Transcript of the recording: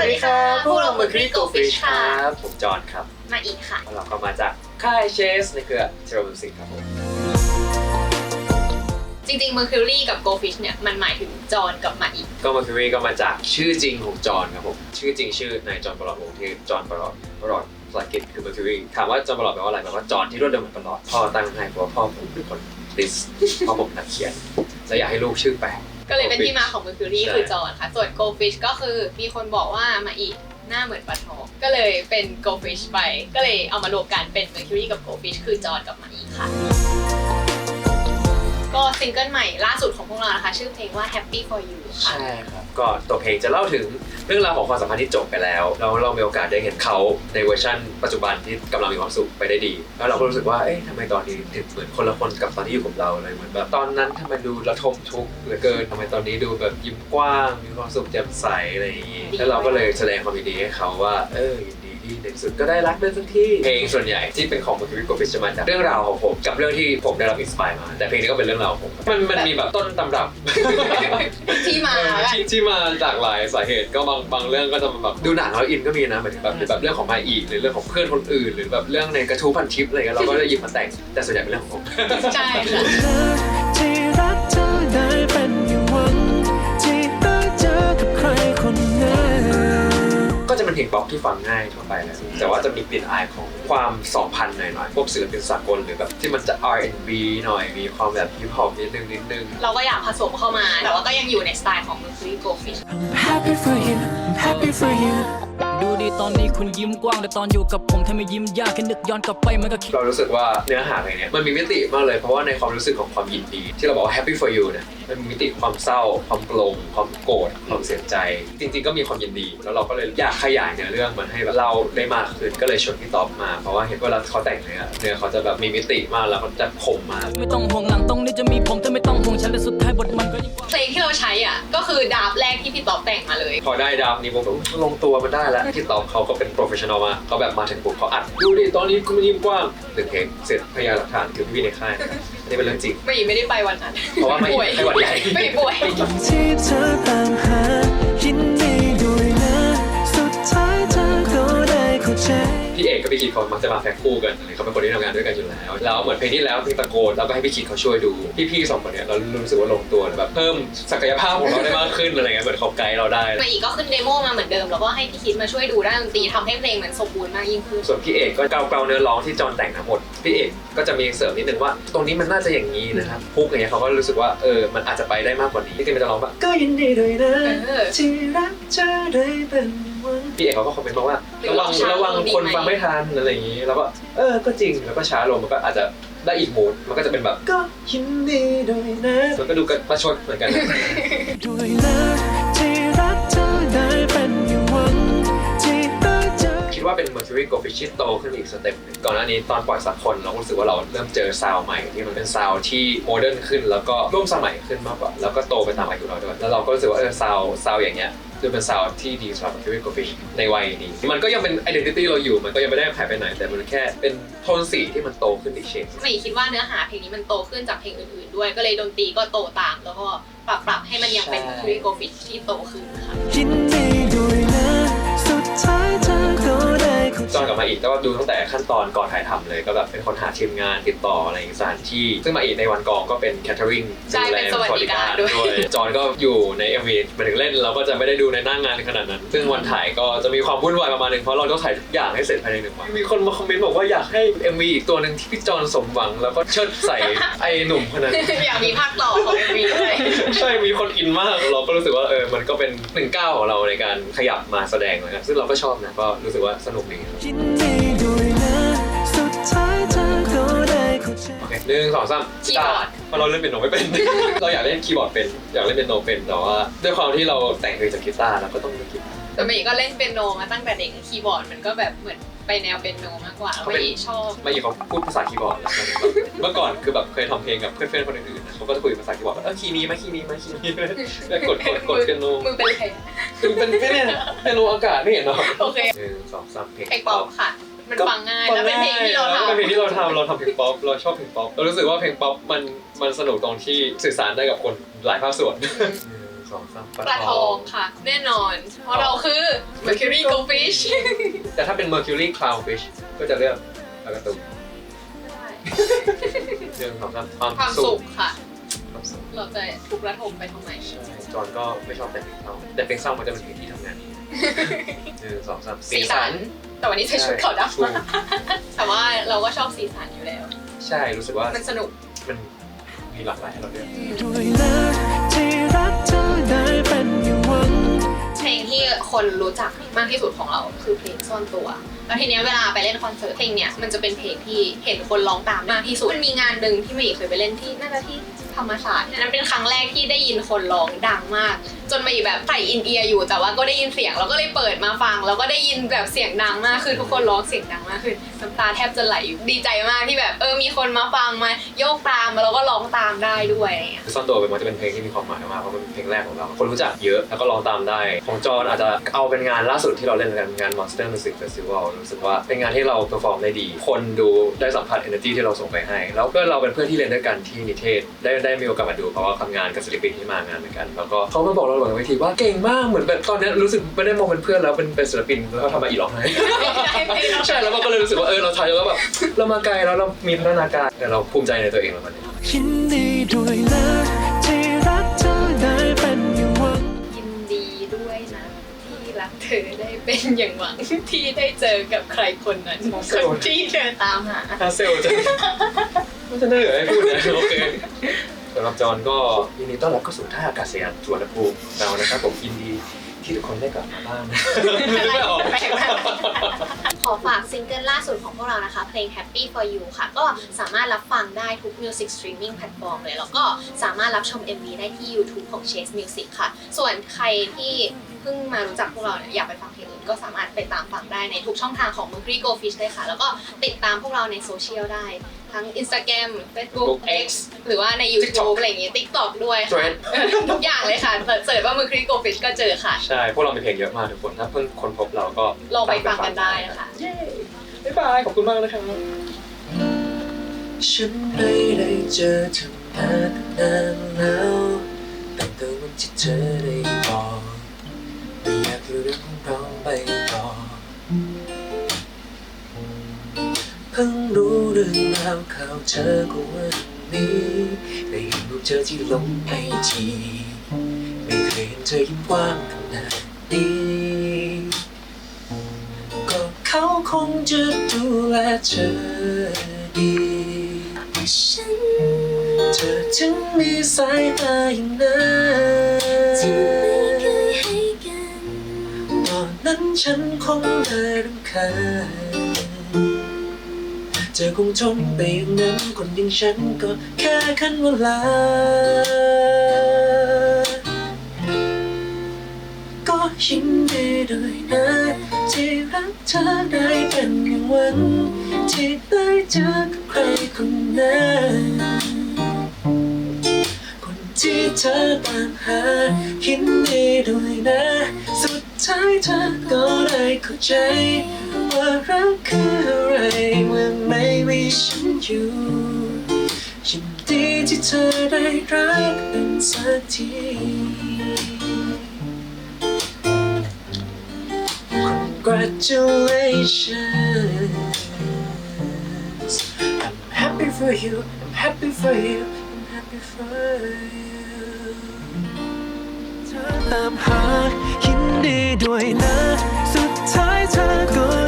ดีครับพวกเรา Mercury Go Goldfish Fish คค่ะรับผมจอห์นครับ มาอีกค่ะแล้วเราก็มาจากค่ายเชสในเครือเทรมิวสิกครับผม จริงๆ Mercury กับ Go Fish เนี่ย มันหมายถึงจอห์นกับมาอีก ก็ Mercury ก็มาจากชื่อจริงของจอห์นครับผม ชื่อจริงชื่อนายจอห์นประหลอดวงศ์ที่จอห์นประหลอดประหลอดภาษาอังกฤษคือ Mercury ถามว่าจอห์นประหลอดแปลว่าอะไรแปลว่าจอห์นที่รวดเร็วเหมือนประหลอดพ่อตั้งให้เพราะว่าพ่อผมเป็นคนติสพ่อผมนักเขียนและอยากให้ลูกชื่อแปลก ก็เลยเป็นที่มาของ Mercury ใช่ คือจอห์นค่ะ ส่วน Go Fish ก็คือมีคนบอกว่ามาอีกหน้าเหมือนปลาทองก็เลยเป็น Go Fish ไป ก็เลยเอามารวมกันเป็น Mercury กับ Go Fish คือจอห์นกับมาอีกค่ะ ก็ซิงเกิลใหม่ล่าสุดของพวกเรานะคะ ชื่อเพลงว่า Happy for You ค่ะ ใช่ครับก็ตัวเพลงจะเล่าถึงเรื่องราวของความสัมพันธ์ที่จบไปแล้วแล้วเรามีโอกาสได้เห็นเขาในเวอร์ชั่นปัจจุบันที่กำลังมีความสุขไปได้ดี แล้วเราก็รู้สึกว่าเอ๊ะทำไมตอนนี้ถึงเหมือนคนละคนกับตอนที่อยู่กับเราเลยเหมือนแบบตอนนั้นทำไมดูระทมทุกข์เหลือเกินทำไมตอนนี้ดูแบบยิ้มกว้างมีความสุขแจ่มใสอะไรอย่างนี้ดีแล้วเราก็เลยแสดงความยินดีให้เขาว่าเออยิน ดีที่ในที่สุดก็ได้รักได้สักที่เพลงส่วนใหญ่ที่เป็นของ Mercury Go Fish จะมาจากเรื่องราวของผมกับเรื่องที่ผมได้รับอินสปายมา แต่เพลงนี้ก็เป็นเรื่องราวของผมมันมันมีแบบต้นตำรับ ที่มาแล้วกันที่ที่มาจากหลายสาเหตุก็บางบางเรื่องก็จะแบบดูหนังแล้วอินก็มีนะหมายถึงแบบหรือแบบเรื่องของมาอีกหรือเรื่องของเพื่อนคนอื่น หรือแบบเรื่องในกระทู้พันทิปอะไรเงี้ยเราก็จะหยิบมาแต่งแต่ส่วนใหญ่เป็นเรื่องของผมใช่ค่ะเธอที่รักเธอได้เป็นอย่างหวันที่ได้เจอกับใครคนนั้น ก็จะเป็นเพลงป๊อปที่ฟังง่ายทั่วไปแหละแต่ว่าจะมีกลิ่นอายของความ2,000หน่อยๆพวกศิลปินสากลหรือแบบที่มันจะ R&B หน่อยมีความแบบฮิปฮอปนิดนึงนิดนึงเราก็อยากผสมเข้ามา แต่ว่าก็ยังอยู่ในสไตล์ของ Mercury Go Fish I'm happy for you I'm happy for you ดูดีตอนนี้คุณยิ้มกว้างแต่ตอนอยู่กับผมทำไมยิ้มยากแค่นึกย้อนกลับไปมันก็คิดเรารู้สึกว่าเนื้อหาเพลงเนี้ยมันมีมิติมากเลยเพราะว่าในความรู้สึกของความยินดี ที่เราบอกว่า happy for you เนี่ยมันมีมิติความเศร้า ความโกรงความโกรธความเสียใจ จริง ๆ ก็มีความยินดี แล้วเราก็เลยอยากขยายเนื้อเรื่องมันให้แบบเราได้มากขึ้นก็เลยชวนพี่ต๊อบมาเพราะว่าเห็นเวลาเขาแต่งเนื้อเนื้อเขาจะแบบมีมิติมากแล้วก็จะคมมากไม่ต้องห่วงหลังตรงนี้จะมีผมเธอไม่ต้องห่วงฉันและสุดท้ายบทมันก็ยิ่งกว้างเพลงที่เราใช้อะก็คือดาบแรกที่พี่ต๊อบแต่งมาเลย พอได้ดาวนี้ผมแบบอุ๊ยลงตัวมันได้แล้วพี่ต๊อบเขาก็เป็นโปรเฟชชั่นอลมากเขาแบบมาถึงปุ๊บเขาอัดดูดิตอนนี้คุณยิ้มกว้างหนึ่งเพลงเสร็จพยานหลักฐานคือพี่ๆในค่าย นะครับอันนี้เป็นเรื่องจริง ไม่ไม่ได้ไปวันนั้นเพราะว่าไม่ป่วยไม่หวัดใหญ่ ไม่ป่วย ที่เธอตามหา พี่เอกกับพี่คิดเขามักจะมาแพ็คคู่กันอะไรเขาเป็นคนที่ทำงานด้วยกันอยู่แล้วแล้วเหมือนเพลงที่แล้วเพลงตะโกนเราก็ให้พี่คิดเขาช่วยดูพี่ๆสองคนเนี้ยเรารู้สึกว่าลงตัวแบบเพิ่มศักยภาพของเราได้มากขึ้นอะไรเงี้ยเหมือนเขาไกด์เราได้มาอีกก็ขึ้นเดโมมาเหมือนเดิม แล้วก็ให้พี่คิดมาช่วยดูด้านดนตรีทำให้เพลงมันสมบูรณ์มากยิ่งขึ้นส่วนพี่เอกก็เกาเกาเนื้อร้องที่จอนแต่งทั้งหมดพี่เอกก็จะมีเสริมนิดนึงว่า ตรงนี้มันน่าจะอย่างนี้นะครับฮุกอย่างเงี้ยเขาก็รู้สึกว่าเออมันอาจจะไปได้มากกว่านี้พี่เอกมันจะร้องว่าก็ยินดีด้วยนะเออที่รักเธอได้เป็นวัน พี่เอกเขาก็คอมเมนต์มาว่าหรือระวังลองช้าระวังลงดีคนไหมฟังไม่ทันอะไรอย่างนี้แล้วก็เออก็จริงแล้วก็ช้าลงมันก็อาจจะได้อีกโหมดมันก็จะเป็นแบบก็ยินดีด้วยนะมันก็ดูกันประชดเหมือนกันด้วยนะที่รักเธอได้เป็นอย่างหวันที่ได้เจอคิดว่าเป็น Mercury Go Fish ที่โตขึ้นอีกสเต็ปหนึ่งก่อนหน้านี้ตอนปล่อยสักคนเราก็รู้สึกว่าเราเริ่มเจอซาวด์ใหม่ที่มันเป็นซาวด์ที่โมเดิร์นขึ้น แล้วก็ร่วมสมัยขึ้นมากกว่า แล้วก็โตไปตามอายุเราด้วยแล้วเราก็รู้สึกว่าเออซาวด์ซาวด์อย่างเงี้ย คือเป็นซาวด์ที่ดีสำหรับ Mercury Go Fish ในวัยนี้ มันก็ยังเป็น identity เราอยู่ มันก็ยังไม่ได้หายไปไหน แต่มันแค่เป็นโทนสีที่มันโตขึ้นอีกเฉดไม่คิดว่าเนื้อหาเพลงนี้มันโตขึ้นจากเพลงอื่นๆ ด้วย ก็เลยดนตรีก็โตตาม แล้วก็ปรับปรับให้มันยังเป็นใช่ Mercury Go Fish ที่โตขึ้นค่ะ จจอนกลับมาอีกก็ดูตั้งแต่ขั้นตอนก่อนถ่ายทำเลยก็แบบเป็นคนหาทีมงานติดต่ออะไรอย่างเงี้ยสถานที่ ซึ่งมาอีกในวันกองก็เป็นแคทเทอริงใช่เป็นสวัสดิการด้วยจอนก็อยู่ใน MV หมายถึงเล่นเราก็จะไม่ได้ดูในหน้างงานขนาดนั้น ซึ่งวันถ่ายก็จะมีความวุ่นวายประมาณหนึงเพราะเราต้องถ่ายทุกอย่างให้เสร็จภายในหนึ่งวันมีคนมาคอมเมนต์บอกว่าอยากให้ MV อีกตัวหนึ่งที่พี่จอนสมหวังแล้วก็เชิดใส่ไอ้หนุ่มคนนั้นอยากมีภาคต่อของ MV ด้วยใช่มีคนอินมากเราก็รู้สึกว่าเออมันก็เป็นหนึ่งก้าวของเราในการขยับมาแสดงนะครับซึ่งเราก็ชอบนะก็รู้สึกว่าสนุกดีครับยินดีด้วยนะสุดท้ายเธอก็ได้เข้าใจโอเคหนึ่งสองสามคีย์บอร์ด เพราะเราเล่นเปียโนไม่เป็น เราอยากเล่นคีย์บอร์ดเป็น อยากเล่นเปียโนเป็นแต่ว่าด้วยความที่เราแต่งเพลงจากกีตาร์เราก็ต้องเล่นกีตาร์แต่เมย์ก็เล่นเปียโนมาตั้งแต่เด็กคีย์บอร์ดมันก็แบบเหมือน ไปแนวเปียโนมากกว่าแล้วเมย์ชอบไม่อีกเขาพูดภาษาคีย์บอร์ดแล้วแบบเมื่อก่อนคือแบบเคยทำเพลงกับเพื่อนๆคนอื่นๆนะเขาก็จะคุยภาษาคีย์บอร์ดว่าเออคีย์นี้ไหมคีย์นี้ไหมคีย์นี้ไหมแล้วกดกดกดเปียโนมือเป็นไรคือเป็นเป็นเนี่ยเปียโนอากาศไม่เห็นเหรอโอเคหนึ่งสองสามเพลง เพลงป๊อปค่ะ มันฟังง่ายแล้วเป็นเพลงที่เราแล้วเป็นเพลงทำที่เราทำเราทำเพลงป๊อปเราชอบเพลงป๊อปเรารู้สึกว่าเพลงป๊อปมันมันสนุกตรงที่สื่อสารได้กับคนหลายภาคส่วนหนึ่ง สสองสามปลาทองค่ะ แน่นอน เพราะเราคือ Mercury Goldfish แต่ถ้าเป็น Mercury Clownfish ก็จะเลือกปลากระตุกเรื่องของความความสุขค่ะ ความสุขเราจะถูกระทมไปทำไมใช่จอนก็ไม่ชอบแต่เพลงเศร้าแต่เพลงเศร้ามันจะเป็นเพลงที่ทำงานดีหนึ่งสองสามสีสันแต่วันนี้ใส่ชุดขาวดำถูกมาแต่ว่าเราก็ชอบสีสันอยู่แล้ว ใช่รู้สึกว่ามันสนุกมันมีหลากหลายให้เราเลือก ด้วยนะ คนรู้จักมากที่สุดของเราคือเพลงซ่อนตัว แล้วทีเนี้ยเวลาไปเล่นคอนเสิร์ตเพลงเนี้ยมันจะเป็นเพลงที่เห็นคนร้องตามมากที่สุด มันมีงานหนึ่งที่เมย์เคยไปเล่นที่น่าจะที่ธรรมศาสตร์อันนั้นเป็นครั้งแรกที่ได้ยินคนร้องดังมาก จนเมย์แบบใส่อินเอียร์อยู่แต่ว่าก็ได้ยินเสียงแล้วก็เลยเปิดมาฟัง แล้วก็ได้ยินแบบเสียงดังมากคือทุกคนร้องเสียงดังมากคือน้ำตาแทบจะไหลดีใจมากที่แบบเออมีคนมาฟังมาโยกตามแล้วก็ร้องตามได้ด้วยอะไรเงี้ยซ่อนตัวเป็นมันจะเป็นเพลงที่มีความหมายมากเพราะมันเป็นเพลงแรกของเรา คนรู้จักเยอะแล้วก็ร้องตามได้ ของจอนอาจจะเอาเป็นงานล่าสุดที่เราเล่นกันงาน Monster Music Festival รู้สึกว่าเป็นงานที่เราเพอร์ฟอร์มได้ดี คนดูได้สัมผัส energy ที่เราส่งไปให้ แล้วก็เราเป็นเพื่อนที่เรียนด้วยกันที่นิเทศ ได้ได้มีโอกาสมาดูเพราะว่าทำงานกับศิลปินที่มางานเหมือนกัน แล้วก็เขามาบอกเราหลังเวทีว่าเก่งมากเหมือนแบบตอนนี้รู้สึกไม่ได้มองเป็นเพื่อนแล้วเป็นเป็นศิลปินแล้วทำมาอีกรองไห้ใช่แล้วก็เลยรู้สึกว่าเออเราทายแล้วแบบเรามาไกลแล้วเรามีพัฒนาการแต่เราภูมิใจในตัวเองแล้วมันยินดีด้วยนะที่รักเธอได้เป็นอย่างหวังยินดีด้วยนะที่รักเธอได้เป็นอย่างหวังที่ได้เจอกับใครคนนั้นคนที่เธอตามหาฮาเซลจะไม่จะเหนื่อยให้พูดนะโอเค สำหรับจอห์นก็ยินดีต้อนรับเข้าสู่ท่าอากาศยานสุวรรณภูมิเรานะครับผมยินดีที่ทุกคนได้กลับมาบ้านไม่ออก ขอฝากซิงเกิลล่าสุดของพวกเรานะคะ เพลง Happy for You ค่ะ ก็สามารถรับฟังได้ทุก Music Streaming Platform เลย แล้วก็สามารถรับชม MV ได้ที่ YouTube ของ Chase Music ค่ะ ส่วนใครที่ เพิ่งมารู้จักพวกเราเนี่ยอยากไปฟังเพลงอื่นก็สามารถไปตามฟังได้ในทุกช่องทางของ Mercury Go Fish เลยค่ะ แล้วก็ติดตามพวกเราในโซเชียลได้ ทั้ง Instagram Facebook X หรือว่าใน YouTube อะไรอย่างงี้ TikTok ด้วยค่ะ Thread เออทุกอย่างเลยค่ะเสิร์ชว่า Mercury Go Fish ก็เจอค่ะ ใช่ พวกเรามีเพลงเยอะมากทุกคน ถ้าเพิ่งคนพบเราก็ลองไปฟังกันได้นะคะเย้บ๊ายบาย ขอบคุณมากนะครับฉันไม่ได้เจอเธอนานนานแล้วตั้งแต่วันที่เธอได้บอก ไม่อยากให้เรื่องของเราไปต่อ เพิ่งรู้เรื่องราวข่าวเธอกวันนี้ได้เห็นรูปเธอที่ลงไอจีไม่เคยเห็นเธอยิ้มกว้างขนาดนี้ก็เขาคงจะดูแลเธอดีฉันเธอถึงมีสายตาอย่างนั้น ฉันคงเลยรำคาญเธอคงทนไปอย่างนั้นคนอย่างฉันก็แค่คันเวลา ก็ยินดีด้วยนะที่รักเธอได้เป็นอย่างวัน ที่ได้เจอกับใครคนนั้นคนที่เธอตามหายินดีด้วยนะสุด ท้ายเธอก็ได้เข้าใจ ว่ารักคืออะไรเมื่อไม่มีฉันอยู่ยินดีที่เธอได้รักกันสักที Congratulations. I'm happy for you. I'm happy for you. I'm happy for you. เธอตามหายิน ดีด้วยนะ สุดท้ายเธอก็